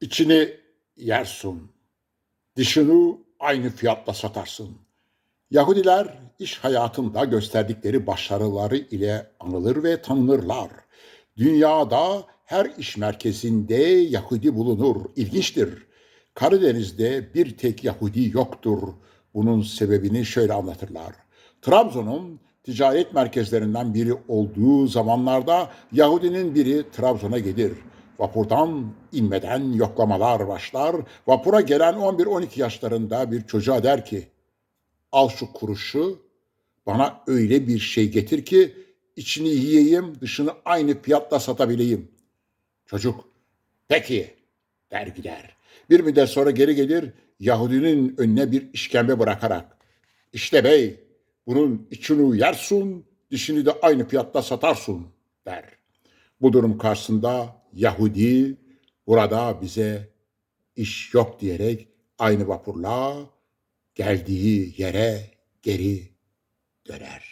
İçini yersun, dışını aynı fiyatla satarsın. Yahudiler iş hayatında gösterdikleri başarıları ile anılır ve tanınırlar. Dünyada her iş merkezinde Yahudi bulunur. İlginçtir. Karadeniz'de bir tek Yahudi yoktur. Bunun sebebini şöyle anlatırlar. Trabzon'un ticaret merkezlerinden biri olduğu zamanlarda Yahudinin biri Trabzon'a gelir. Vapurdan inmeden yoklamalar başlar. Vapura gelen 11-12 yaşlarında bir çocuğa der ki, al şu kuruşu, bana öyle bir şey getir ki içini yiyeyim, dışını aynı fiyatla satabileyim. Çocuk, peki der gider. Bir müddet sonra geri gelir, Yahudinin önüne bir işkembe bırakarak, işte bey, bunun içini yersun, dişini de aynı fiyatla satarsın der. Bu durum karşısında Yahudi burada bize iş yok diyerek aynı vapurla geldiği yere geri döner.